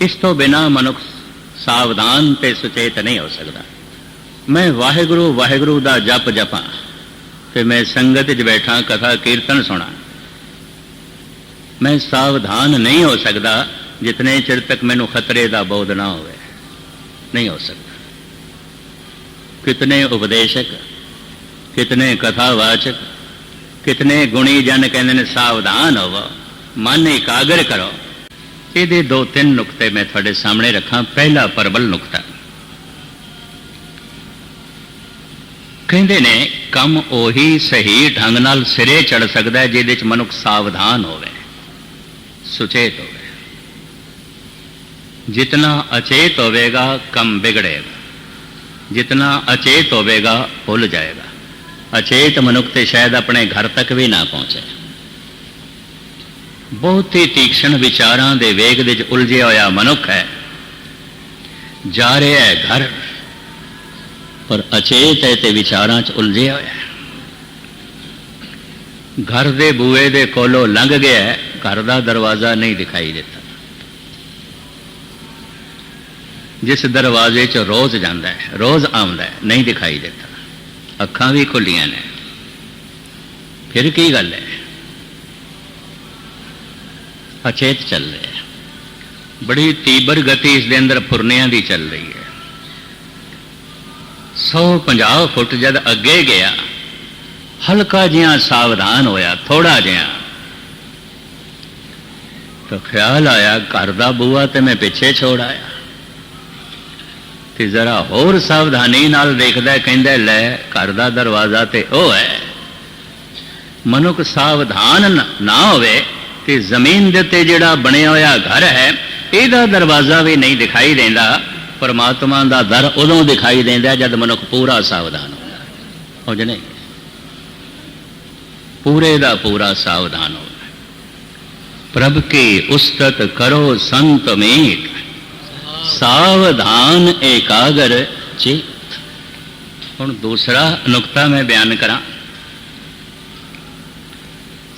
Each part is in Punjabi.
ਇਸ ਤੋਂ ਬਿਨਾ ਮਨੁੱਖ ਸਾਵਧਾਨ ਤੇ ਸੁਚੇਤ ਨਹੀਂ ਹੋ ਸਕਦਾ। ਮੈਂ ਵਾਹਿਗੁਰੂ ਵਾਹਿਗੁਰੂ ਦਾ ਜਪ ਜਪਾਂ ਤੇ ਮੈਂ ਸੰਗਤ 'ਚ ਬੈਠਾ, ਕਥਾ, ਕੀਰਤਨ ਸੁਣਾ। ਮੈਂ ਸਾਵਧਾਨ ਨਹੀਂ ਹੋ ਸਕਦਾ ਜਿਤਨੇ ਚਿਰ ਤੱਕ ਮੈਨੂੰ ਖਤਰੇ ਦਾ ਬੋਧ ਨਾ ਹੋਵੇ। ਨਹੀਂ ਹੋ ਸਕਦਾ। ਕਿਤਨੇ ਉਪਦੇਸ਼ਕ, ਕਿਤਨੇ ਕਥਾਵਾਚਕ, ਕਿਤਨੇ ਗੁਣੀ ਜਨ ਕਹਿੰਦੇ ਨੇ ਸਾਵਧਾਨ ਹੋਵੋ, ਮਨ ਇਕਾਗਰ ਕਰੋ। ਇਹਦੇ ਦੋ ਤਿੰਨ ਨੁਕਤੇ ਮੈਂ ਤੁਹਾਡੇ ਸਾਹਮਣੇ ਰੱਖਾਂ। ਪਹਿਲਾ ਪਰਬਲ ਨੁਕਤਾ। ਕਹਿੰਦੇ ਨੇ, ਕੰਮ ਉਹੀ ਸਹੀ ਢੰਗ ਨਾਲ ਸਿਰੇ ਚੜ ਸਕਦਾ ਜਿਹਦੇ ਚ ਮਨੁੱਖ ਸਾਵਧਾਨ ਹੋਵੇ, ਸੁਚੇਤ ਹੋਵੇ। ਜਿਤਨਾ ਅਚੇਤ ਹੋਵੇਗਾ, ਕੰਮ ਵਿਗੜੇਗਾ। ਜਿਤਨਾ ਅਚੇਤ ਹੋਵੇਗਾ, ਭੁੱਲ ਜਾਏਗਾ। ਅਚੇਤ ਮਨੁੱਖ ਤੇ ਸ਼ਾਇਦ ਆਪਣੇ ਘਰ ਤੱਕ ਵੀ ਨਾ ਪਹੁੰਚੇ। ਬਹੁਤ ਹੀ ਤੀක්ෂਣ ਵਿਚਾਰਾਂ ਦੇ ਵੇਗ ਦੇ ਵਿੱਚ ਉਲਝਿਆ ਹੋਇਆ ਮਨੁੱਖ ਹੈ। ਜਾ ਰਿਹਾ ਹੈ ਘਰ, ਪਰ ਅਚੇਤ ਹੈ ਤੇ ਵਿਚਾਰਾਂ 'ਚ ਉਲਝਿਆ ਹੋਇਆ ਹੈ। ਘਰ ਦੇ ਬੂਏ ਦੇ ਕੋਲੋਂ ਲੰਘ ਗਿਆ ਘਰ ਦਾ ਦਰਵਾਜ਼ਾ ਨਹੀਂ ਦਿਖਾਈ ਦਿੱਤਾ। ਜਿਸ ਦਰਵਾਜ਼ੇ 'ਚ ਰੋਜ਼ ਜਾਂਦਾ ਹੈ, ਰੋਜ਼ ਆਉਂਦਾ ਹੈ, ਨਹੀਂ ਦਿਖਾਈ ਦਿੱਤਾ। ਅੱਖਾਂ ਵੀ ਖੁੱਲੀਆਂ ਨੇ। ਫਿਰ ਕੀ ਗੱਲ ਹੈ? ਅਚੇਤ ਚੱਲ ਰਿਹਾ ਹੈ। ਬੜੀ ਤੀਬਰ ਗਤੀ ਇਸ ਦੇ ਅੰਦਰ ਫੁਰਨਿਆਂ ਦੀ ਚੱਲ ਰਹੀ ਹੈ। 150 ਫੁੱਟ ਜਦ ਅੱਗੇ ਗਿਆ, ਹਲਕਾ ਜਿਹਾ ਸਾਵਧਾਨ ਹੋਇਆ ਥੋੜਾ ਜਿਹਾ। ਤਾਂ ਖਿਆਲ ਆਇਆ, ਘਰ ਦਾ ਬੂਆ ਤੇ ਮੈਂ ਪਿੱਛੇ ਛੋੜ ਆਇਆ। ਤੇ ਜ਼ਰਾ ਹੋਰ ਸਾਵਧਾਨੀ ਨਾਲ ਦੇਖਦਾ, ਕਹਿੰਦਾ, ਲੈ, ਘਰ ਦਾ ਦਰਵਾਜ਼ਾ ਤੇ ਉਹ ਹੈ। ਮਨੁੱਖ ਸਾਵਧਾਨ ਨਾ ਹੋਵੇ। ਤੇ ਜ਼ਮੀਨ ਦੇ ਉੱਤੇ ਜਿਹੜਾ ਬਣਿਆ ਹੋਇਆ ਘਰ ਹੈ, ਇਹਦਾ ਦਰਵਾਜ਼ਾ ਵੀ ਨਹੀਂ ਦਿਖਾਈ ਦਿੰਦਾ। ਪਰਮਾਤਮਾ ਦਾ ਦਰ ਉਦੋਂ ਦਿਖਾਈ ਦਿੰਦਾ ਜਦ ਮਨੁੱਖ ਪੂਰਾ ਸਾਵਧਾਨ ਹੁੰਦਾ। ਹੋ ਜਨੇ ਪੂਰੇ ਦਾ ਪੂਰਾ ਸਾਵਧਾਨ ਹੋਵੇ ਪ੍ਰਭ ਕੇ ਉਸਤਤ ਕਰੋ ਸੰਤ ਮੀਟ ਸਾਵਧਾਨ ਏਕਾਗਰ ਚਿਤ। ਹੁਣ ਦੂਸਰਾ ਨੁਕਤਾ ਮੈਂ ਬਿਆਨ ਕਰਾਂ।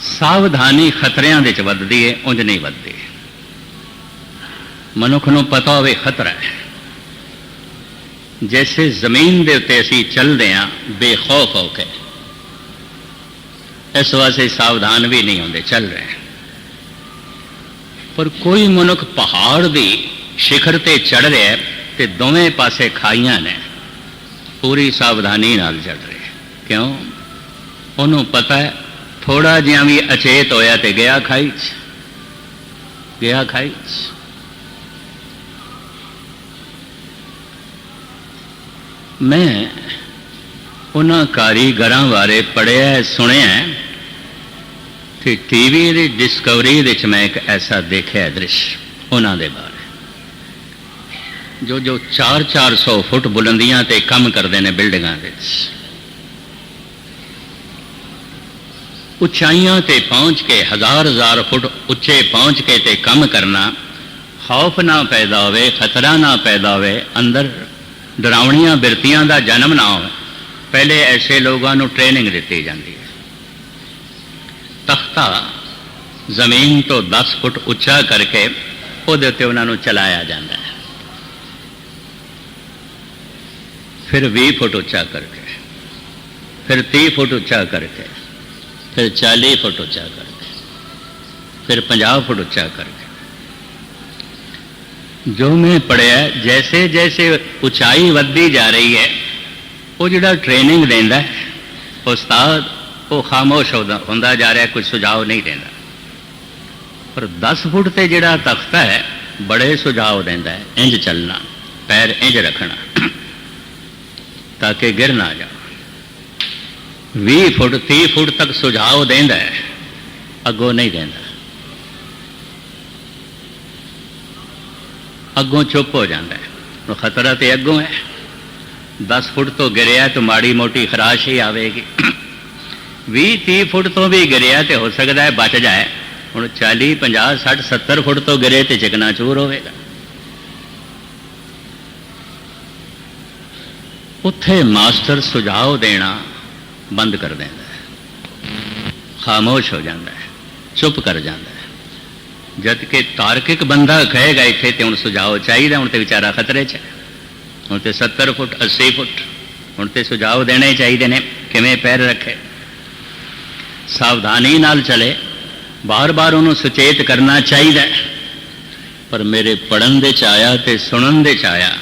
ਸਾਵਧਾਨੀ ਖਤਰਿਆਂ ਦੇ ਚ ਵੱਧਦੀ ਹੈ ਉਂਝ ਨਹੀਂ ਵੱਧਦੀ। ਮਨੁੱਖ ਨੂੰ ਪਤਾ ਹੋਵੇ ਖਤਰਾ ਹੈ। ਜੈਸੇ ਜ਼ਮੀਨ ਦੇ ਉੱਤੇ ਅਸੀਂ ਚੱਲਦੇ ਹਾਂ ਬੇਖੌਫ ਹੋ ਕੇ। ਇਸ ਵਾਸਤੇ ਸਾਵਧਾਨ ਵੀ ਨਹੀਂ ਹੁੰਦੇ, ਚੱਲ ਰਹੇ ਪਰ ਕੋਈ ਮਨੁੱਖ ਪਹਾੜ ਦੀ ਸਿਖਰ ਤੇ ਚੜ ਰਿਹਾ ਹੈ ਤੇ ਦੋਵੇਂ ਪਾਸੇ ਖਾਈਆਂ ਨੇ। ਪੂਰੀ ਸਾਵਧਾਨੀ ਨਾਲ ਚੜ ਰਿਹਾ ਕਿਉਂ? ਉਹਨੂੰ ਪਤਾ ਹੈ ਥੋੜਾ ਜਿਹਾ ਵੀ ਅਚੇਤ ਹੋਇਆ ਤੇ ਗਿਆ ਖਾਈ ਚ। ਗਿਆ ਖਾਈ ਚ। ਮੈਂ ਉਹਨਾਂ ਕਾਰੀਗਰਾਂ ਬਾਰੇ ਪੜਿਆ ਸੁਣਿਆ ਹੈ ਤੇ ਟੀਵੀ ਦੀ ਡਿਸਕਵਰੀ ਵਿੱਚ ਮੈਂ ਇੱਕ ਐਸਾ ਦੇਖਿਆ ਦ੍ਰਿਸ਼ ਉਹਨਾਂ ਦੇ ਬਾਰੇ। ਜੋ ਜੋ 4-400 ਫੁੱਟ ਬੁਲੰਦੀਆਂ ਤੇ ਕੰਮ ਕਰਦੇ ਨੇ ਬਿਲਡਿੰਗਾਂ ਵਿੱਚ। ਉਚਾਈਆਂ ਤੇ ਪਹੁੰਚ ਕੇ, ਹਜ਼ਾਰ ਹਜ਼ਾਰ ਫੁੱਟ ਉੱਚੇ ਪਹੁੰਚ ਕੇ ਤੇ ਕੰਮ ਕਰਨਾ, ਖੌਫ ਨਾ ਪੈਦਾ ਹੋਵੇ, ਖਤਰਾ ਨਾ ਪੈਦਾ ਹੋਵੇ, ਅੰਦਰ ਡਰਾਵਣੀਆਂ ਬਿਰਤੀਆਂ ਦਾ ਜਨਮ ਨਾ ਹੋਵੇ। ਪਹਿਲੇ ਐਸੇ ਲੋਕਾਂ ਨੂੰ ਟ੍ਰੇਨਿੰਗ ਦਿੱਤੀ ਜਾਂਦੀ ਹੈ। ਤਖਤਾ ਜ਼ਮੀਨ ਤੋਂ 10 ਫੁੱਟ ਉੱਚਾ ਕਰਕੇ ਉਹਦੇ ਉੱਤੇ ਉਹਨਾਂ ਨੂੰ ਚਲਾਇਆ ਜਾਂਦਾ ਹੈ। ਫਿਰ 20 ਫੁੱਟ ਉੱਚਾ ਕਰਕੇ, ਫਿਰ 30 ਫੁੱਟ ਉੱਚਾ ਕਰਕੇ। ਫਿਰ 40 ਫੁੱਟ ਉੱਚਾ ਕਰਕੇ ਫਿਰ 50 ਫੁੱਟ ਉੱਚਾ ਕਰਕੇ ਜੋ ਮੈਂ ਪੜਿਆ ਜੈਸੇ ਜੈਸੇ ਉਚਾਈ ਵੱਧਦੀ ਜਾ ਰਹੀ ਹੈ, ਉਹ ਜਿਹੜਾ ਟ੍ਰੇਨਿੰਗ ਦਿੰਦਾ ਉਸਤਾਦ, ਉਹ ਖਾਮੋਸ਼ ਹੁੰਦਾ ਜਾ ਰਿਹਾ, ਕੋਈ ਸੁਝਾਅ ਨਹੀਂ ਦਿੰਦਾ। ਪਰ 10 ਫੁੱਟ ਤੇ ਜਿਹੜਾ ਤਖਤਾ ਹੈ, ਬੜੇ ਸੁਝਾਅ ਦਿੰਦਾ ਹੈ, ਇੰਜ ਚੱਲਣਾ, ਪੈਰ ਇੰਜ ਰੱਖਣਾ, ਤਾਂ ਕਿ ਗਿਰ ਨਾ ਜਾ 20 ਫੁੱਟ 30 ਫੁੱਟ ਤੱਕ ਸੁਝਾਅ ਦਿੰਦਾ ਹੈ। ਅੱਗੋਂ ਨਹੀਂ ਦਿੰਦਾ। ਅੱਗੋਂ ਚੁੱਪ ਹੋ ਜਾਂਦਾ ਹੈ। ਉਹ ਖਤਰਾ ਤੇ ਅੱਗੋਂ ਹੈ। 10 ਫੁੱਟ ਤੋਂ ਗਿਰਿਆ ਤਾਂ ਮਾੜੀ ਮੋਟੀ ਖਰਾਸ਼ ਹੀ ਆਵੇਗੀ। 20 30 ਫੁੱਟ ਤੋਂ ਵੀ ਗਿਰਿਆ ਤੇ ਹੋ ਸਕਦਾ ਹੈ ਬਚ ਜਾਏ। ਹੁਣ 40 50 60 70 ਫੁੱਟ ਤੋਂ ਗਿਰੇ ਤੇ ਚਿਕਨਾ ਚੂਰ ਹੋਵੇਗਾ। ਉੱਥੇ ਮਾਸਟਰ ਸੁਝਾਅ ਦੇਣਾ ਬੰਦ ਕਰ ਦਿੰਦਾ ਹੈ। ਖਾਮੋਸ਼ ਹੋ ਜਾਂਦਾ ਹੈ, ਚੁੱਪ ਕਰ ਜਾਂਦਾ ਹੈ। ਜਦ ਕਿ ਤਾਰਕਿਕ ਬੰਦਾ ਕਹੇਗਾ, ਇੱਥੇ ਤੇ ਹੁਣ ਸੁਝਾਓ ਚਾਹੀਦਾ, ਹੁਣ ਤੇ ਵਿਚਾਰਾ ਖਤਰੇ 'ਚ ਹੈ। ਹੁਣ ਤੇ 70 ਫੁੱਟ 80 ਫੁੱਟ, ਹੁਣ ਤੇ ਸੁਝਾਅ ਦੇਣੇ ਚਾਹੀਦੇ ਨੇ, ਕਿਵੇਂ ਪੈਰ ਰੱਖੇ। ਸਾਵਧਾਨੀ ਨਾਲ ਚਲੇ, ਬਾਰ-ਬਾਰ ਉਹਨੂੰ ਸੁਚੇਤ ਕਰਨਾ ਚਾਹੀਦਾ ਪਰ ਮੇਰੇ ਪੜਨ ਦੇ ਚ ਆਇਆ ਤੇ ਸੁਣਨ ਦੇ ਚ ਆਇਆ,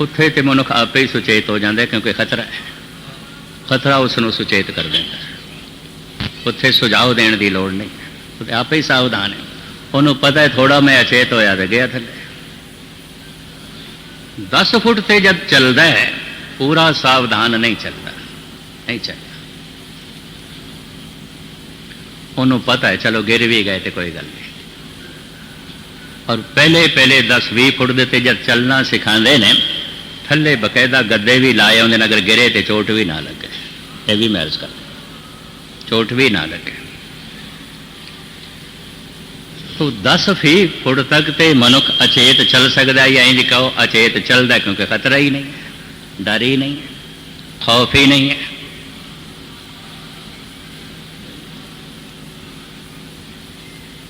ਉੱਥੇ ਤੇ ਮਨੁੱਖ ਆਪੇ ਹੀ ਸੁਚੇਤ ਹੋ ਜਾਂਦਾ ਕਿਉਂਕਿ ਖਤਰਾ ਹੈ। ਖਤਰਾ ਉਸ ਨੂੰ ਸੁਚੇਤ ਕਰ ਦਿੰਦਾ ਉੱਥੇ ਸੁਝਾਅ ਦੇਣ ਦੀ ਲੋੜ ਨਹੀਂ। ਉਹ ਆਪੇ ਹੀ ਸਾਵਧਾਨ ਹੈ। ਉਹਨੂੰ ਪਤਾ ਹੈ ਥੋੜਾ ਮੈਂ ਅਚੇਤ ਹੋਇਆ ਤੇ ਗਿਆ ਥੱਲੇ। 10 ਫੁੱਟ ਤੇ ਜਦ ਚੱਲਦਾ ਹੈ, ਪੂਰਾ ਸਾਵਧਾਨ ਨਹੀਂ ਚੱਲਦਾ। ਨਹੀਂ ਚੱਲਦਾ। ਉਹਨੂੰ ਪਤਾ ਹੈ, ਚਲੋ ਗਿਰ ਵੀ ਗਏ ਤੇ ਕੋਈ ਗੱਲ ਨਹੀਂ। ਔਰ ਪਹਿਲੇ ਪਹਿਲੇ 10 20 ਫੁੱਟ ਦੇ ਤੇ ਜਦ ਚੱਲਣਾ ਸਿਖਾਉਂਦੇ ਨੇ, ਥੱਲੇ ਬਕਾਇਦਾ ਗੱਦੇ ਵੀ ਲਾਏ ਹੁੰਦੇ ਨੇ, ਅਗਰ ਗਿਰੇ ਤੇ ਚੋਟ ਵੀ ਨਾ ਲੱਗੇ। ਇਹ ਵੀ ਮੈਰਿਜ ਕਰ ਚੋਟ ਵੀ ਨਾ ਲੱਗੇ। ਤੋ 10 ਫੀ ਫੁੱਟ ਤੱਕ ਤੇ ਮਨੁੱਖ ਅਚੇਤ ਚੱਲ ਸਕਦਾ ਹੈ ਜਾਂ ਇੰਜ ਕਹੋ ਅਚੇਤ ਚੱਲਦਾ ਕਿਉਂਕਿ ਖਤਰਾ ਹੀ ਨਹੀਂ ਹੈ, ਡਰ ਹੀ ਨਹੀਂ ਖੌਫ ਹੀ ਨਹੀਂ ਹੈ।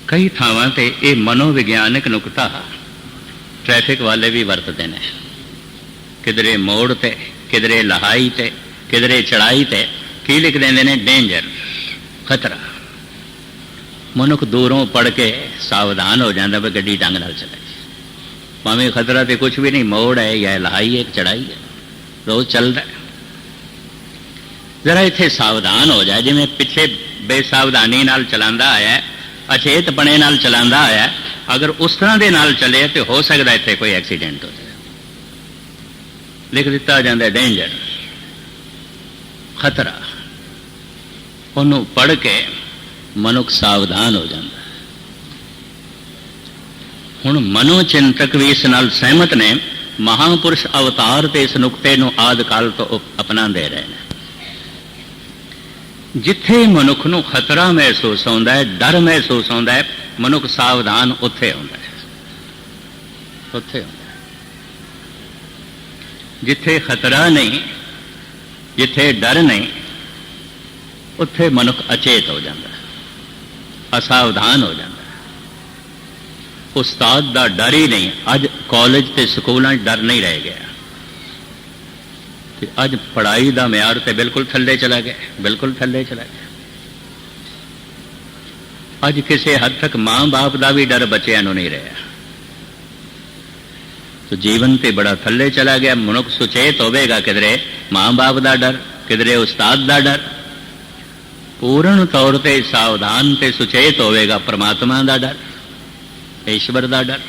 ਕਈ ਥਾਵਾਂ ਤੇ ਇਹ ਮਨੋਵਿਗਿਆਨਕ ਨੁਕਤਾ ਟ੍ਰੈਫਿਕ ਵਾਲੇ ਵੀ ਵਰਤਦੇ ਨੇ। ਕਿਧਰੇ ਮੋੜ ਤੇ, ਕਿਧਰੇ ਲਹਾਈ ਤੇ ਕਿਧਰੇ ਚੜਾਈ ਤੇ ਕੀ ਲਿਖ ਦਿੰਦੇ ਨੇ? ਡੇਂਜਰ ਖਤਰਾ। ਮਨੁੱਖ ਦੂਰੋਂ ਪੜ ਕੇ ਸਾਵਧਾਨ ਹੋ ਜਾਂਦਾ ਵੀ ਗੱਡੀ ਢੰਗ ਨਾਲ ਚਲੇ। ਭਾਵੇਂ ਖਤਰਾ ਤੇ ਕੁਝ ਵੀ ਨਹੀਂ ਮੋੜ ਹੈ ਜਾਂ ਲਹਾਈ ਹੈ ਚੜਾਈ ਹੈ। ਰੋਜ਼ ਚੱਲਦਾ ਜ਼ਰਾ ਇੱਥੇ ਸਾਵਧਾਨ ਹੋ ਜਾਏ ਜਿਵੇਂ ਪਿੱਛੇ ਬੇਸਾਵਧਾਨੀ ਨਾਲ ਚਲਾਉਂਦਾ ਆਇਆ ਹੈ, ਅਚੇਤ ਪਣੇ ਨਾਲ ਚਲਾਉਂਦਾ ਆਇਆ ਅਗਰ ਉਸ ਤਰ੍ਹਾਂ ਦੇ ਨਾਲ ਚੱਲੇ ਤੇ ਹੋ ਸਕਦਾ ਇੱਥੇ ਕੋਈ ਐਕਸੀਡੈਂਟ ਹੋ ਜਾਵੇ। ਲਿਖ ਦਿੱਤਾ ਜਾਂਦਾ ਡੇਂਜਰ ਖਤਰਾ। ਉਹਨੂੰ ਪੜ ਕੇ ਮਨੁੱਖ ਸਾਵਧਾਨ ਹੋ ਜਾਂਦਾ ਹੁਣ ਮਨੋ ਚਿੰਤਕ ਵੀ ਇਸ ਨਾਲ ਸਹਿਮਤ ਨੇ, ਮਹਾਪੁਰਸ਼ ਅਵਤਾਰ ਤੇ ਇਸ ਨੁਕਤੇ ਨੂੰ ਆਦ ਕਾਲ ਤੋਂ ਉਪ- ਅਪਣਾਉਂਦੇ ਰਹੇ ਨੇ। ਜਿੱਥੇ ਮਨੁੱਖ ਨੂੰ ਖਤਰਾ ਮਹਿਸੂਸ ਹੁੰਦਾ ਹੈ, ਡਰ ਮਹਿਸੂਸ ਹੁੰਦਾ ਹੈ, ਮਨੁੱਖ ਸਾਵਧਾਨ ਉੱਥੇ ਹੁੰਦਾ ਹੈ। ਉੱਥੇ ਹੁੰਦਾ ਜਿੱਥੇ ਖਤਰਾ ਨਹੀਂ ਜਿੱਥੇ ਡਰ ਨਹੀਂ, ਉੱਥੇ ਮਨੁੱਖ ਅਚੇਤ ਹੋ ਜਾਂਦਾ ਅਸਾਵਧਾਨ ਹੋ ਜਾਂਦਾ ਉਸਤਾਦ ਦਾ ਡਰ ਹੀ ਨਹੀਂ, ਅੱਜ ਕਾਲਜ ਤੇ ਸਕੂਲਾਂ 'ਚ ਡਰ ਨਹੀਂ ਰਹਿ ਗਿਆ। ਤੇ ਅੱਜ ਪੜ੍ਹਾਈ ਦਾ ਮਿਆਰ ਤੇ ਬਿਲਕੁਲ ਥੱਲੇ ਚਲਾ ਗਿਆ, ਬਿਲਕੁਲ ਥੱਲੇ ਚਲਾ ਗਿਆ। ਅੱਜ ਕਿਸੇ ਹੱਦ ਤੱਕ ਮਾਂ-ਬਾਪ ਦਾ ਵੀ ਡਰ ਬੱਚਿਆਂ ਨੂੰ ਨਹੀਂ ਰਿਹਾ। ਤੋ ਜੀਵਨ ਤੇ ਬੜਾ ਥੱਲੇ ਚਲਾ ਗਿਆ ਮਨੁੱਖ ਸੁਚੇਤ ਹੋਵੇਗਾ ਕਿਧਰੇ ਮਾਂ-ਬਾਪ ਦਾ ਡਰ ਕਿਧਰੇ ਉਸਤਾਦ ਦਾ ਡਰ ਪੂਰਨ ਤੌਰ ਤੇ ਸਾਵਧਾਨ ਤੇ ਸੁਚੇਤ ਹੋਵੇਗਾ ਪ੍ਰਮਾਤਮਾ ਦਾ ਡਰ ਈਸ਼ਵਰ ਦਾ ਡਰ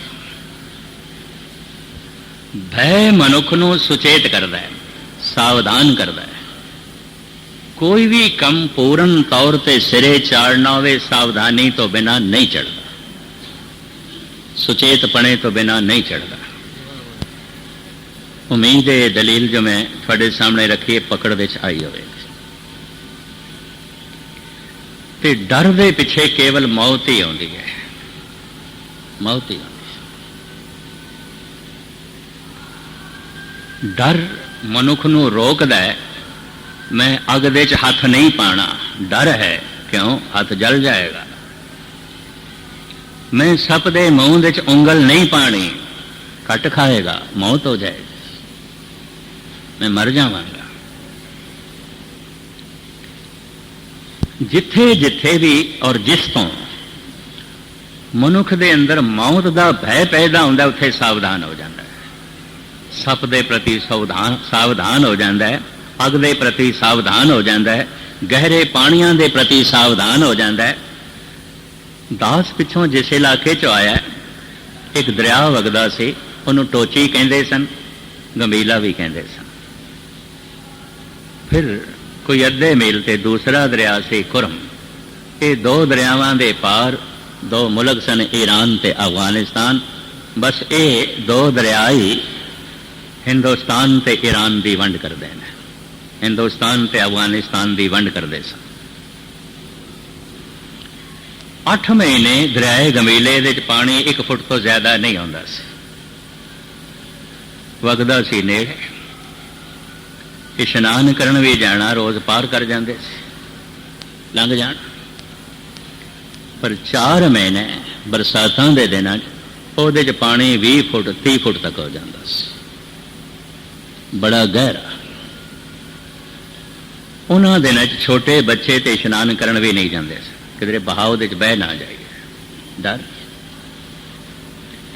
ਭੈ ਮਨੁੱਖ ਨੂੰ ਸੁਚੇਤ ਕਰਦਾ ਹੈ ਸਾਵਧਾਨ ਕਰਦਾ ਹੈ ਕੋਈ ਵੀ ਕੰਮ ਪੂਰਨ ਤੌਰ ਤੇ ਸਿਰੇ ਚਾੜਨਾ ਹੋਵੇ ਸਾਵਧਾਨੀ ਤੋਂ ਬਿਨਾ ਨਹੀਂ ਚੜਦਾ ਸੁਚੇਤ ਪਣੇ ਤੋਂ ਬਿਨਾ ਨਹੀਂ ਚੜਦਾ ਉਮੀਦ ਹੈ ਦਲੀਲ ਜੋ ਮੈਂ ਤੁਹਾਡੇ ਸਾਹਮਣੇ ਰੱਖੀ ਹੈ, ਪਕੜ ਵਿੱਚ ਆਈ ਹੋਵੇ। ਤੇ ਡਰ ਦੇ ਪਿੱਛੇ ਕੇਵਲ ਮੌਤ ਹੀ ਆਉਂਦੀ ਹੈ। ਮੌਤ ਹੀ ਆਉਂਦੀ ਹੈ। ਡਰ ਮਨੁੱਖ ਨੂੰ ਰੋਕਦਾ ਹੈ, ਮੈਂ ਅੱਗ ਦੇ ਚ ਹੱਥ ਨਹੀਂ ਪਾਣਾ ਡਰ ਹੈ, ਕਿਉਂ? ਹੱਥ ਜਲ ਜਾਏਗਾ। ਮੈਂ ਸੱਪ ਦੇ ਮੂੰਹ ਦੇ ਚ ਉਂਗਲ ਨਹੀਂ ਪਾਣੀ। ਕੱਟ ਖਾਏਗਾ, ਮੌਤ ਹੋ ਜਾਏਗੀ। ਮੈਂ ਮਰ ਜਾਵਾਂਗਾ। ਜਿੱਥੇ ਜਿੱਥੇ ਵੀ ਔਰ ਜਿਸ ਤੋਂ ਮਨੁੱਖ ਦੇ ਅੰਦਰ ਮੌਤ ਦਾ ਭੈ ਪੈਦਾ ਹੁੰਦਾ, ਉੱਥੇ ਸਾਵਧਾਨ ਹੋ ਜਾਂਦਾ ਹੈ। ਸੱਪ ਦੇ ਪ੍ਰਤੀ ਸਾਵਧਾਨ ਸਾਵਧਾਨ ਹੋ ਜਾਂਦਾ ਹੈ ਅੱਗ ਦੇ ਪ੍ਰਤੀ ਸਾਵਧਾਨ ਹੋ ਜਾਂਦਾ ਹੈ, ਗਹਿਰੇ ਪਾਣੀਆਂ ਦੇ ਪ੍ਰਤੀ ਸਾਵਧਾਨ ਹੋ ਜਾਂਦਾ ਹੈ। ਦਾਸ ਪਿੱਛੋਂ ਜਿਸ ਇਲਾਕੇ 'ਚ ਆਇਆ, ਇੱਕ ਦਰਿਆ ਵਗਦਾ ਸੀ, ਉਹਨੂੰ ਟੋਚੀ ਕਹਿੰਦੇ ਸਨ, ਗੰਭੀਲਾ ਵੀ ਕਹਿੰਦੇ ਸਨ। ਫਿਰ ਕੋਈ ਅੱਧੇ ਮੀਲ ਤੇ ਦੂਸਰਾ ਦਰਿਆ ਸੀ ਕੁਰਮ। ਇਹ ਦੋ ਦਰਿਆਵਾਂ ਦੇ ਪਾਰ, ਦੋ ਮੁਲਕ ਸਨ, ਈਰਾਨ ਤੇ ਅਫਗਾਨਿਸਤਾਨ। ਬਸ ਇਹ ਦੋ ਦਰਿਆ ਹੀ ਹਿੰਦੁਸਤਾਨ ਤੇ ਈਰਾਨ ਦੀ ਵੰਡ ਕਰਦੇ ਨੇ। ਹਿੰਦੁਸਤਾਨ ਤੇ ਅਫਗਾਨਿਸਤਾਨ ਦੀ ਵੰਡ ਕਰਦੇ ਸਨ। 8 ਮਹੀਨੇ ਦਰਿਆਏ ਗਮੀਲੇ ਦੇ ਵਿੱਚ ਪਾਣੀ 1 ਫੁੱਟ ਤੋਂ ਜ਼ਿਆਦਾ ਨਹੀਂ ਆਉਂਦਾ ਸੀ। ਵਗਦਾ ਸੀ ਨੇੜੇ। ਇਸ਼ਨਾਨ ਕਰਨ ਵੀ ਜਾਣਾ, ਰੋਜ਼ ਪਾਰ ਕਰ ਜਾਂਦੇ ਸੀ। ਲੰਘ ਜਾਣ। ਪਰ 4 ਮਹੀਨੇ ਬਰਸਾਤਾਂ ਦੇ ਦਿਨਾਂ 'ਚ ਉਹਦੇ 'ਚ ਪਾਣੀ 20 ਫੁੱਟ 30 ਫੁੱਟ ਤੱਕ ਹੋ ਜਾਂਦਾ ਸੀ। ਬੜਾ ਗਹਿਰਾ। ਉਹਨਾਂ ਦਿਨਾਂ 'ਚ ਛੋਟੇ ਬੱਚੇ ਤੇ ਇਸ਼ਨਾਨ ਕਰਨ ਵੀ ਨਹੀਂ ਜਾਂਦੇ ਸੀ। ਕਿਧਰੇ ਬਹਾਵ ਦੇ 'ਚ ਬਹਿ ਨਾ ਜਾਈਏ। ਡਰ।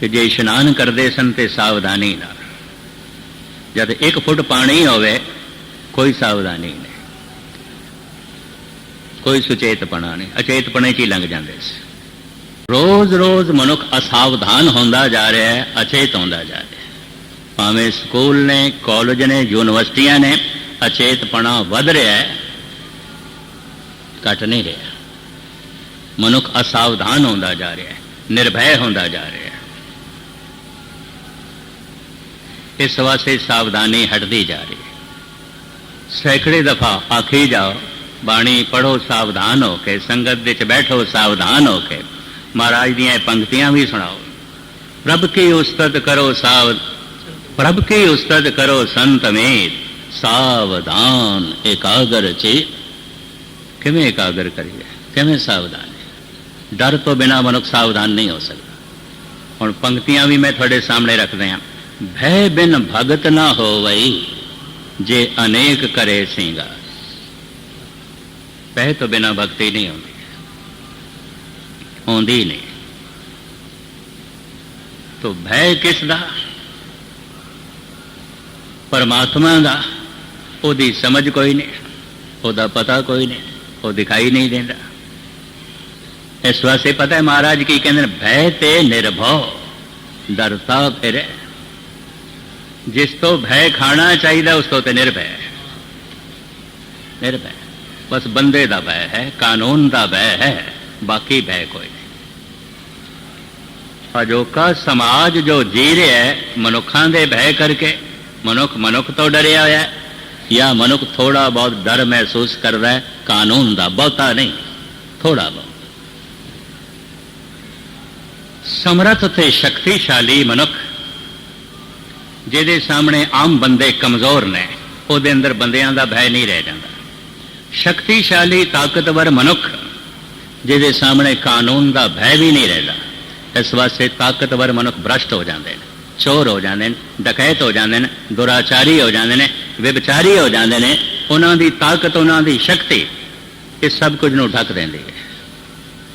ਤੇ ਜੇ ਇਸ਼ਨਾਨ ਕਰਦੇ ਸਨ ਤੇ ਸਾਵਧਾਨੀ ਨਾਲ। ਜਦ 1 ਫੁੱਟ ਪਾਣੀ ਹੋਵੇ ਕੋਈ ਸਾਵਧਾਨੀ ਨਹੀਂ ਕੋਈ ਸੁਚੇਤਪਣਾ ਨਹੀਂ। ਅਚੇਤਪਣੇ 'ਚ ਹੀ ਲੰਘ ਜਾਂਦੇ ਸੀ। ਰੋਜ਼-ਰੋਜ਼ ਮਨੁੱਖ ਅਸਾਵਧਾਨ ਹੁੰਦਾ ਜਾ ਰਿਹਾ ਹੈ, ਅਚੇਤ ਹੁੰਦਾ ਜਾ ਰਿਹਾ ਭਾਵੇਂ ਸਕੂਲ ਨੇ, ਕਾਲਜ ਨੇ, ਯੂਨੀਵਰਸਿਟੀਆਂ ਨੇ ਅਚੇਤਪਣਾ ਵੱਧ ਰਿਹਾ ਹੈ, ਘਟ ਨਹੀਂ ਰਿਹਾ। ਮਨੁੱਖ ਅਸਾਵਧਾਨ ਹੁੰਦਾ ਜਾ ਰਿਹਾ ਹੈ, ਨਿਰਭੈ ਹੁੰਦਾ ਜਾ ਰਿਹਾ ਹੈ। ਇਸ ਵਾਸਤੇ ਸਾਵਧਾਨੀ ਹਟਦੀ ਜਾ ਰਹੀ ਹੈ। ਸੈਂਕੜੇ ਦਫਾ ਆਖੀ ਜਾਓ, ਬਾਣੀ ਪੜੋ ਸਾਵਧਾਨ ਹੋ ਕੇ, ਸੰਗਤ ਵਿੱਚ ਬੈਠੋ ਸਾਵਧਾਨ ਹੋ ਕੇ। ਮਹਾਰਾਜ ਦੀਆਂ ਪੰਕਤੀਆਂ ਵੀ ਸੁਣਾਓ। ਪ੍ਰਭ ਕੀ ਉਸਤਤ ਕਰੋ ਸਾਵ, ਪ੍ਰਭ ਕੀ ਉਸਤਤ ਕਰੋ ਸੰਤ ਮੇਤ, ਸਾਵਧਾਨ ਇਕਾਗਰ ਚੇ ਕਿਵੇਂ ਇਕਾਗਰ ਕਰੀਏ? ਕਿਵੇਂ ਸਾਵਧਾਨ ਡਰ ਤੋਂ ਬਿਨਾ ਮਨੁੱਖ ਸਾਵਧਾਨ ਨਹੀਂ ਹੋ ਸਕਦਾ। ਹੁਣ ਪੰਕਤੀਆਂ ਵੀ ਮੈਂ ਤੁਹਾਡੇ ਸਾਹਮਣੇ ਰੱਖਦੇ ਹਾਂ। ਭੈ ਬਿਨ ਭਗਤ ਨਾ ਹੋਵਈ। ਜੇ ਅਨੇਕ ਕਰੇ ਸਿੰਗਾ ਭੈ ਤੋਂ ਬਿਨਾ ਭਗਤੀ ਨਹੀਂ ਆਉਂਦੀ। ਆਉਂਦੀ ਨਹੀਂ। ਤੋ ਭੈ ਕਿਸ ਦਾ? ਪਰਮਾਤਮਾ ਦਾ। ਉਹਦੀ ਸਮਝ ਕੋਈ ਨਹੀਂ। ਉਹਦਾ ਪਤਾ ਕੋਈ ਨਹੀਂ। ਉਹ ਦਿਖਾਈ ਨਹੀਂ ਦਿੰਦਾ। ਇਸ ਵਾਸਤੇ ਪਤਾ ਹੈ ਮਹਾਰਾਜ ਕੀ ਕਹਿੰਦੇ ਨੇ, ਭੈ ਤੇ ਨਿਰਭਉ। ਡਰਤਾ ਫਿਰੇ। ਜਿਸ ਤੋਂ ਭੈ ਖਾਣਾ ਚਾਹੀਦਾ ਉਸ ਤੋਂ ਤੇ ਨਿਰਭੈ ਨਿਰਭੈ ਬਸ ਬੰਦੇ ਦਾ ਭੈ ਹੈ ਕਾਨੂੰਨ ਦਾ ਭੈ ਹੈ ਬਾਕੀ ਭੈ ਕੋਈ ਨਹੀਂ ਅਜੋਕਾ ਸਮਾਜ ਜੋ ਜੀ ਰਿਹਾ ਹੈ ਮਨੁੱਖਾਂ ਦੇ ਭੈ ਕਰਕੇ ਮਨੁੱਖ ਮਨੁੱਖ ਤੋਂ ਡਰਿਆ ਹੋਇਆ ਹੈ ਜਾਂ ਮਨੁੱਖ ਥੋੜਾ ਬਹੁਤ ਡਰ ਮਹਿਸੂਸ ਕਰਦਾ ਹੈ ਕਾਨੂੰਨ ਦਾ ਬਹੁਤਾ ਨਹੀਂ ਥੋੜਾ ਬਹੁਤ ਸਮਰੱਥ ਤੇ ਸ਼ਕਤੀਸ਼ਾਲੀ ਮਨੁੱਖ ਜਿਹਦੇ ਸਾਹਮਣੇ ਆਮ ਬੰਦੇ ਕਮਜ਼ੋਰ ਨੇ, ਉਹਦੇ ਅੰਦਰ ਬੰਦਿਆਂ ਦਾ ਭੈ ਨਹੀਂ ਰਹਿ ਜਾਂਦਾ। ਸ਼ਕਤੀਸ਼ਾਲੀ, ਤਾਕਤਵਰ ਮਨੁੱਖ ਜਿਹਦੇ ਸਾਹਮਣੇ ਕਾਨੂੰਨ ਦਾ ਭੈ ਵੀ ਨਹੀਂ ਰਹਿੰਦਾ, ਇਸ ਵਾਸਤੇ ਤਾਕਤਵਰ ਮਨੁੱਖ ਭ੍ਰਸ਼ਟ ਹੋ ਜਾਂਦੇ ਨੇ, ਚੋਰ ਹੋ ਜਾਂਦੇ ਨੇ, ਡਕੈਤ ਹੋ ਜਾਂਦੇ ਨੇ, ਦੁਰਾਚਾਰੀ ਹੋ ਜਾਂਦੇ ਨੇ, ਵਿਭਚਾਰੀ ਹੋ ਜਾਂਦੇ ਨੇ, ਉਹਨਾਂ ਦੀ ਤਾਕਤ, ਉਹਨਾਂ ਦੀ ਸ਼ਕਤੀ, ਇਹ ਸਭ ਕੁਝ ਨੂੰ ਢੱਕ ਦਿੰਦੀ ਹੈ।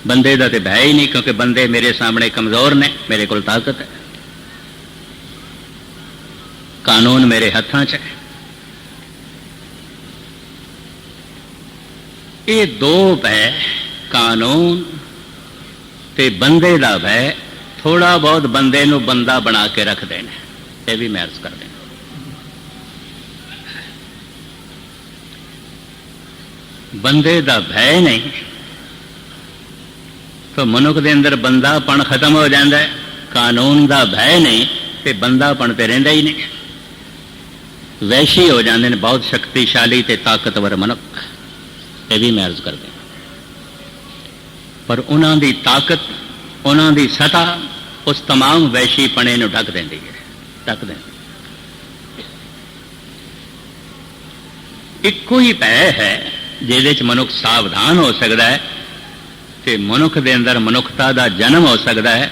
ਬੰਦੇ ਦਾ ਤੇ ਭੈ ਹੀ ਨਹੀਂ, ਕਿਉਂਕਿ ਬੰਦੇ ਮੇਰੇ ਸਾਹਮਣੇ ਕਮਜ਼ੋਰ ਨੇ, ਮੇਰੇ ਕੋਲ ਤਾਕਤ ਹੈ। ਕਾਨੂੰਨ ਮੇਰੇ ਹੱਥਾਂ 'ਚ ਹੈ। ਇਹ ਦੋ ਭੈ, ਕਾਨੂੰਨ ਤੇ ਬੰਦੇ ਦਾ ਭੈ ਥੋੜਾ ਬਹੁਤ ਬੰਦੇ ਨੂੰ ਬੰਦਾ ਬਣਾ ਕੇ ਰੱਖ ਦੇਣਾ। ਇਹ ਵੀ ਮੈਂ ਅਰਜ਼ ਕਰਦੇ ਬੰਦੇ ਦਾ ਭੈ ਨਹੀਂ, ਤਾਂ ਮਨੁੱਖ ਦੇ ਅੰਦਰ ਬੰਦਾਪਣ ਖਤਮ ਹੋ ਜਾਂਦਾ ਹੈ। ਕਾਨੂੰਨ ਦਾ ਭੈ ਨਹੀਂ, ਤੇ ਬੰਦਾਪਣ ਤੇ ਰਹਿੰਦਾ ਹੀ ਨਹੀਂ। ਵੈਸ਼ੀ ਹੋ ਜਾਂਦੇ ਨੇ ਬਹੁਤ ਸ਼ਕਤੀਸ਼ਾਲੀ ਤੇ ਤਾਕਤਵਰ ਮਨੁੱਖ ਇਹ ਵੀ ਮੈਂ ਅਰਜ਼ ਕਰਦਾ ਪਰ ਉਹਨਾਂ ਦੀ ਤਾਕਤ ਉਹਨਾਂ ਦੀ ਸਤਾ ਉਸ तमाम ਵੈਸ਼ੀਪਣੇ ਨੂੰ ਢੱਕ ਦਿੰਦੀ ਹੈ ਢੱਕ ਦਿੰਦੀ ਇੱਕੋ ਹੀ ਭੈ ਹੈ ਜਿਹਦੇ ਚ ਮਨੁੱਖ ਸਾਵਧਾਨ ਹੋ ਸਕਦਾ ਹੈ ਤੇ ਮਨੁੱਖ ਦੇ ਅੰਦਰ ਮਨੁੱਖਤਾ ਦਾ ਜਨਮ ਹੋ ਸਕਦਾ ਹੈ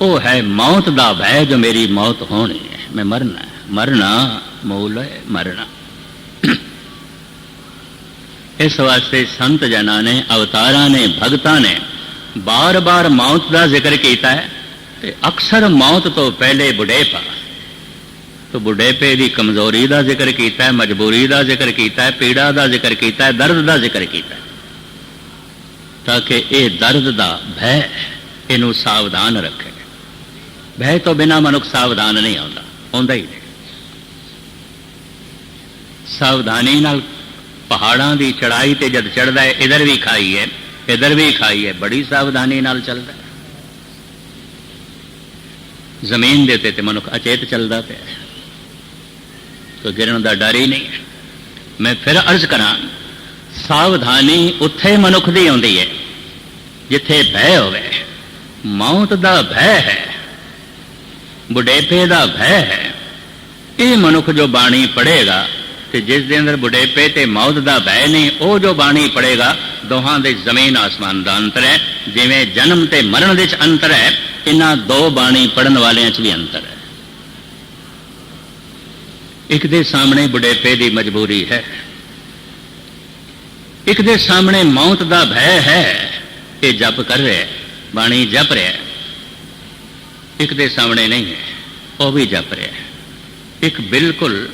ਉਹ ਹੈ ਮੌਤ ਦਾ ਭੈ ਜੋ ਮੇਰੀ ਮੌਤ ਹੋਣੀ ਹੈ ਮੈਂ ਮਰਨਾ ਹੈ ਮਰਨਾ ਮੂਲ ਹੈ, ਮਰਨਾ। ਇਸ ਵਾਸਤੇ ਸੰਤ ਜਨਾਂ ਨੇ, ਅਵਤਾਰਾਂ ਨੇ, ਭਗਤਾਂ ਨੇ ਬਾਰ-ਬਾਰ ਮੌਤ ਦਾ ਜ਼ਿਕਰ ਕੀਤਾ ਹੈ ਤੇ ਅਕਸਰ ਮੌਤ ਤੋਂ ਪਹਿਲੇ ਬੁਢੇਪਾ ਤੋ ਬੁਢੇਪੇ ਦੀ ਕਮਜ਼ੋਰੀ ਦਾ ਜ਼ਿਕਰ ਕੀਤਾ ਹੈ, ਮਜਬੂਰੀ ਦਾ ਜ਼ਿਕਰ ਕੀਤਾ ਹੈ, ਪੀੜਾ ਦਾ ਜ਼ਿਕਰ ਕੀਤਾ ਹੈ, ਦਰਦ ਦਾ ਜ਼ਿਕਰ ਕੀਤਾ ਹੈ। ਤਾਂ ਕਿ ਇਹ ਦਰਦ ਦਾ ਭੈ ਇਹਨੂੰ ਸਾਵਧਾਨ ਰੱਖੇ। ਭੈ ਤੋਂ ਬਿਨਾ ਮਨੁੱਖ ਸਾਵਧਾਨ ਨਹੀਂ ਆਉਂਦਾ ਆਉਂਦਾ ਹੀ ਨਹੀਂ। ਸਾਵਧਾਨੀ ਨਾਲ ਪਹਾੜਾਂ ਦੀ ਚੜਾਈ ਤੇ ਜਦ ਚੜਦਾ ਹੈ, ਇਧਰ ਵੀ ਖਾਈ ਹੈ, ਇਧਰ ਵੀ ਖਾਈ ਹੈ, ਬੜੀ ਸਾਵਧਾਨੀ ਨਾਲ ਚੱਲਦਾ ਜ਼ਮੀਨ ਦੇ ਉੱਤੇ ਤੇ ਮਨੁੱਖ ਅਚੇਤ ਚੱਲਦਾ ਪਿਆ ਹੈ। ਗਿਰਨ ਦਾ ਡਰ ਹੀ ਨਹੀਂ ਮੈਂ ਫਿਰ ਅਰਜ਼ ਕਰਾਂ, ਸਾਵਧਾਨੀ ਉੱਥੇ ਮਨੁੱਖ ਦੀ ਆਉਂਦੀ ਹੈ, ਜਿੱਥੇ ਭੈ ਹੋਵੇ। ਮੌਤ ਦਾ ਭੈ ਹੈ, ਬੁਢੇਪੇ ਦਾ ਭੈ ਹੈ, ਇਹ ਮਨੁੱਖ ਜੋ ਬਾਣੀ ਪੜ੍ਹੇਗਾ ਤੇ ਜਿਸ ਦੇ ਅੰਦਰ ਬੁਢੇਪੇ ਤੇ ਮੌਤ ਦਾ ਭੈ ਨਹੀਂ, ਉਹ ਜੋ ਬਾਣੀ ਪੜੇਗਾ ਦੋਹਾਂ ਦੇ ਜ਼ਮੀਨ ਆਸਮਾਨ ਦਾ ਅੰਤਰ ਹੈ। ਜਿਵੇਂ ਜਨਮ ਤੇ ਮਰਨ ਵਿੱਚ ਅੰਤਰ ਹੈ ਇਹਨਾਂ ਦੋ ਬਾਣੀ ਪੜਨ ਵਾਲਿਆਂ 'ਚ ਵੀ ਅੰਤਰ ਹੈ। ਇੱਕ ਦੇ ਸਾਹਮਣੇ ਬੁਢੇਪੇ ਦੀ ਮਜਬੂਰੀ ਹੈ। ਇੱਕ ਦੇ ਸਾਹਮਣੇ ਮੌਤ ਦਾ ਭੈ ਹੈ, ਇਹ ਜਪ ਕਰ ਰਿਹਾ ਬਾਣੀ ਜਪ ਰਿਹਾ ਇੱਕ ਦੇ ਸਾਹਮਣੇ ਨਹੀਂ ਹੈ, ਉਹ ਵੀ ਜਪ ਰਿਹਾ ਇੱਕ ਬਿਲਕੁਲ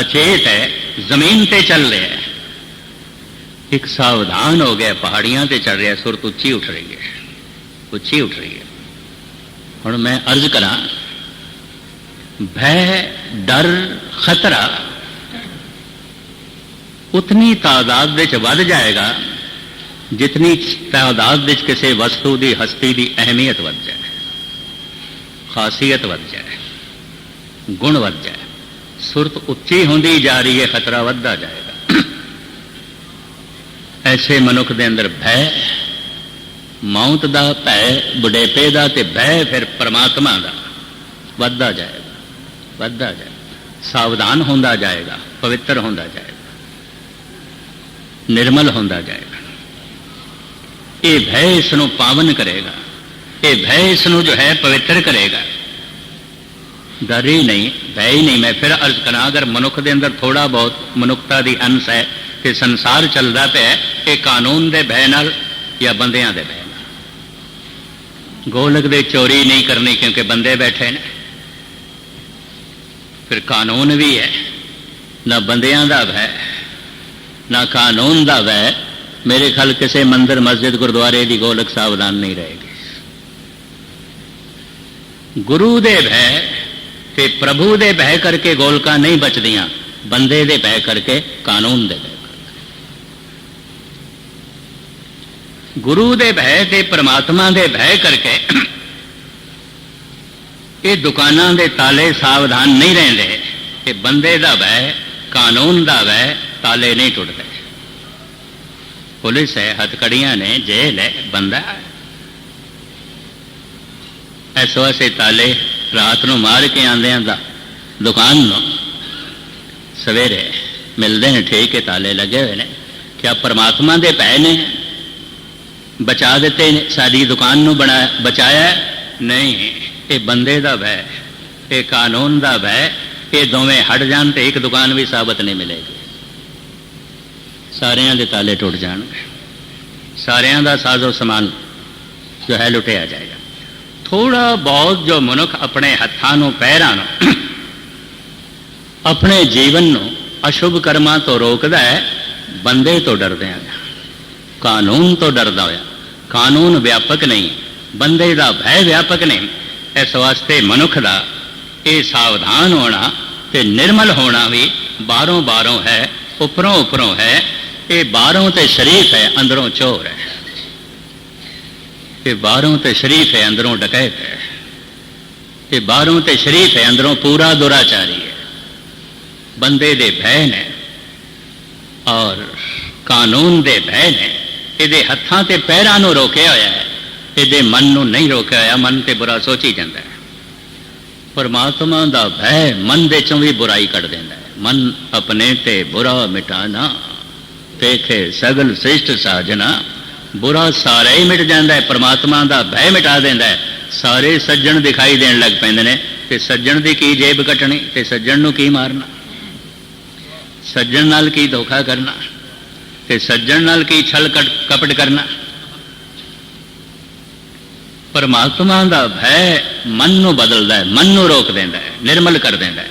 ਅਚੇਤ ਹੈ, ਜ਼ਮੀਨ ਤੇ ਚੱਲ ਰਿਹਾ ਹੈ। ਇੱਕ ਸਾਵਧਾਨ ਹੋ ਗਿਆ, ਪਹਾੜੀਆਂ ਤੇ ਚੜ ਰਿਹਾ ਸੁਰਤ ਉੱਚੀ ਉੱਠ ਰਹੀ ਹੈ। ਉੱਚੀ ਉੱਠ ਰਹੀ ਹੈ। ਹੁਣ ਮੈਂ ਅਰਜ਼ ਕਰਾਂ, ਭੈ, ਡਰ, ਖਤਰਾ ਉਤਨੀ ਤਾਦਾਦ ਵਿੱਚ ਵੱਧ ਜਾਏਗਾ, ਜਿਤਨੀ ਤਾਦਾਦ ਵਿੱਚ ਕਿਸੇ ਵਸਤੂ ਦੀ, ਹਸਤੀ ਦੀ ਅਹਿਮੀਅਤ ਵੱਧ ਜਾਏ। ਖਾਸੀਅਤ ਵੱਧ ਜਾਏ। ਗੁਣ ਵੱਧ ਜਾਏ। ਸੁਰਤ ਉੱਚੀ ਹੁੰਦੀ ਜਾ ਰਹੀ ਹੈ, ਖਤਰਾ ਵੱਧਦਾ ਜਾਏਗਾ। ਐਸੇ ਮਨੁੱਖ ਦੇ ਅੰਦਰ ਭੈ, ਮੌਤ ਦਾ ਭੈ, ਬੁਢੇਪੇ ਦਾ ਤੇ ਭੈ ਫਿਰ ਪਰਮਾਤਮਾ ਦਾ ਵੱਧਦਾ ਜਾਏਗਾ ਵੱਧਦਾ ਜਾਏਗਾ। ਸਾਵਧਾਨ ਹੁੰਦਾ ਜਾਏਗਾ, ਪਵਿੱਤਰ ਹੁੰਦਾ ਜਾਏਗਾ, ਨਿਰਮਲ ਹੁੰਦਾ ਜਾਏਗਾ। ਇਹ ਭੈ ਇਸ ਨੂੰ ਪਾਵਨ ਕਰੇਗਾ, ਇਹ ਭੈ ਇਸ ਨੂੰ ਜੋ ਹੈ ਪਵਿੱਤਰ ਕਰੇਗਾ। ਡਰ ਹੀ ਨਹੀਂ ਭੈ ਹੀ ਨਹੀਂ। ਮੈਂ ਫਿਰ ਅਰਜ਼ ਕਰਾਂ, ਅਗਰ ਮਨੁੱਖ ਦੇ ਅੰਦਰ ਥੋੜਾ ਬਹੁਤ ਮਨੁੱਖਤਾ ਦੀ ਅੰਸ਼ ਹੈ ਤੇ ਸੰਸਾਰ ਚੱਲਦਾ ਪਿਆ ਇਹ ਕਾਨੂੰਨ ਦੇ ਭੈ ਨਾਲ ਜਾਂ ਬੰਦਿਆਂ ਦੇ ਭੈ ਨਾਲ? ਗੋਲਕ ਦੇ ਚੋਰੀ ਨਹੀਂ ਕਰਨੀ ਕਿਉਂਕਿ ਬੰਦੇ ਬੈਠੇ ਨੇ। ਫਿਰ ਕਾਨੂੰਨ ਵੀ ਹੈ, ਨਾ ਬੰਦਿਆਂ ਦਾ ਭੈ ਨਾ ਕਾਨੂੰਨ ਦਾ ਭੈ ਮੇਰੇ ਖਿਆਲ ਕਿਸੇ ਮੰਦਰ, ਮਸਜਿਦ, ਗੁਰਦੁਆਰੇ ਦੀ ਗੋਲਕ ਸਾਵਧਾਨ ਨਹੀਂ ਰਹੇਗੀ। ਗੁਰੂ ਦੇ ਭੈ ਤੇ ਪ੍ਰਭੂ ਦੇ ਭੈ ਕਰਕੇ ਗੋਲਕਾਂ ਨਹੀਂ ਬਚਦੀਆਂ, ਬੰਦੇ ਦੇ ਭੈ ਕਰਕੇ, ਕਾਨੂੰਨ ਦੇ ਭੈ ਕਰਕੇ। ਗੁਰੂ ਦੇ ਭੈ ਤੇ ਪ੍ਰਮਾਤਮਾ ਦੇ ਭੈ ਕਰਕੇ ਇਹ ਦੁਕਾਨਾਂ ਦੇ ਤਾਲੇ ਸਾਵਧਾਨ ਨਹੀਂ ਰਹਿੰਦੇ ਤੇ ਬੰਦੇ ਦਾ ਭੈ, ਕਾਨੂੰਨ ਦਾ ਭੈ, ਤਾਲੇ ਨਹੀਂ ਟੁੱਟਦੇ ਪੁਲਿਸ ਹੈ, ਹਥਕੜੀਆਂ ਨੇ, ਜੇਲ੍ਹ ਹੈ, ਬੰਦਾ ਹੈ ਐਸੋ ਐਸੇ ਤਾਲੇ ਰਾਤ ਨੂੰ ਮਾਰ ਕੇ ਆਂਦਿਆਂ ਦਾ ਦੁਕਾਨ ਨੂੰ ਸਵੇਰੇ ਮਿਲਦੇ ਨੇ, ਠੇਕੇ ਤਾਲੇ ਲੱਗੇ ਹੋਏ ਨੇ ਕਿਆ ਪਰਮਾਤਮਾ ਦੇ ਭੈ ਨੇ ਬਚਾ ਦਿੱਤੇ ਨੇ, ਸਾਡੀ ਦੁਕਾਨ ਨੂੰ ਬਣਾ, ਬਚਾਇਆ ਨਹੀਂ, ਇਹ ਬੰਦੇ ਦਾ ਭੈ, ਇਹ ਕਾਨੂੰਨ ਦਾ ਭੈ, ਇਹ ਦੋਵੇਂ ਹਟ ਜਾਣ ਤੇ ਇੱਕ ਦੁਕਾਨ ਵੀ ਸਾਬਤ ਨਹੀਂ ਮਿਲੇਗੀ। ਸਾਰਿਆਂ ਦੇ ਤਾਲੇ ਟੁੱਟ ਜਾਣਗੇ। ਸਾਰਿਆਂ ਦਾ ਸਾਜ਼ੋ ਸਮਾਨ ਜੋ ਹੈ ਲੁੱਟਿਆ ਜਾਏਗਾ। ਥੋੜਾ ਬਹੁਤ ਜੋ ਮਨੁੱਖ ਆਪਣੇ ਹੱਥਾਂ ਨੂੰ ਪੈਰਾਂ ਨੂੰ ਆਪਣੇ ਜੀਵਨ ਨੂੰ ਅਸ਼ੁਭ ਕਰਮਾਂ ਤੋਂ ਰੋਕਦਾ ਹੈ ਬੰਦੇ ਤੋਂ ਡਰਦੇ ਆ ਕਾਨੂੰਨ ਤੋਂ ਡਰਦਾ ਹੋਇਆ ਕਾਨੂੰਨ ਵਿਆਪਕ ਨਹੀਂ ਬੰਦੇ ਦਾ ਭੈ ਵਿਆਪਕ ਨਹੀਂ ਇਸ ਵਾਸਤੇ ਮਨੁੱਖ ਦਾ ਇਹ ਸਾਵਧਾਨ ਹੋਣਾ ਤੇ ਨਿਰਮਲ ਹੋਣਾ ਵੀ ਬਾਹਰੋਂ ਬਾਹਰੋਂ ਹੈ ਉੱਪਰੋਂ ਉੱਪਰੋਂ ਹੈ ਇਹ ਬਾਹਰੋਂ ਤੇ ਸ਼ਰੀਫ ਹੈ ਅੰਦਰੋਂ ਚੋਰ ਹੈ ਕਿ ਬਾਹਰੋਂ ਤੇ ਸ਼ਰੀਫ ਹੈ, ਅੰਦਰੋਂ ਡਕੈਤ ਹੈ। ਇਹ ਬਾਹਰੋਂ ਤੇ ਸ਼ਰੀਫ ਹੈ, ਅੰਦਰੋਂ ਪੂਰਾ ਦੁਰਾਚਾਰੀ ਹੈ। ਬੰਦੇ ਦੇ ਭੈ ਨੇ ਔਰ ਕਾਨੂੰਨ ਦੇ ਭੈ ਨੇ ਇਹਦੇ ਹੱਥਾਂ ਤੇ ਪੈਰਾਂ ਨੂੰ ਰੋਕਿਆ ਹੋਇਆ ਹੈ। ਇਹਦੇ ਮਨ ਨੂੰ ਨਹੀਂ ਰੋਕਿਆ ਹੋਇਆ, ਮਨ ਤੇ ਬੁਰਾ ਸੋਚੀ ਜਾਂਦਾ ਹੈ। ਪਰਮਾਤਮਾ ਦਾ ਭੈ ਮਨ ਦੇ ਚੋਂ ਵੀ ਬੁਰਾਈ ਕੱਢ ਦਿੰਦਾ ਹੈ। ਮਨ ਆਪਣੇ ਤੇ ਬੁਰਾ ਮਿਟਾਣਾ ਦੇਖੇ ਸਗਲ ਸ੍ਰਿਸ਼ਟ ਸਾਜਨਾ ਬੁਰਾ ਸਾਰਾ ਹੀ ਮਿਟ ਜਾਂਦਾ ਹੈ, ਪਰਮਾਤਮਾ ਦਾ ਭੈ ਮਿਟਾ ਦਿੰਦਾ ਹੈ। ਸਾਰੇ ਸੱਜਣ ਦਿਖਾਈ ਦੇਣ ਲੱਗ ਪੈਂਦੇ ਨੇ, ਤੇ ਸੱਜਣ ਦੀ ਕੀ ਜੇਬ ਕੱਟਣੀ, ਤੇ ਸੱਜਣ ਨੂੰ ਕੀ ਮਾਰਨਾ? ਸੱਜਣ ਨਾਲ ਕੀ ਧੋਖਾ ਕਰਨਾ? ਤੇ ਸੱਜਣ ਨਾਲ ਕੀ ਛਲ ਕਟ- ਕਪਟ ਕਰਨਾ? ਪਰਮਾਤਮਾ ਦਾ ਭੈ ਮਨ ਨੂੰ ਬਦਲਦਾ ਹੈ, ਮਨ ਨੂੰ ਰੋਕ ਦਿੰਦਾ ਹੈ, ਨਿਰਮਲ ਕਰ ਦਿੰਦਾ ਹੈ।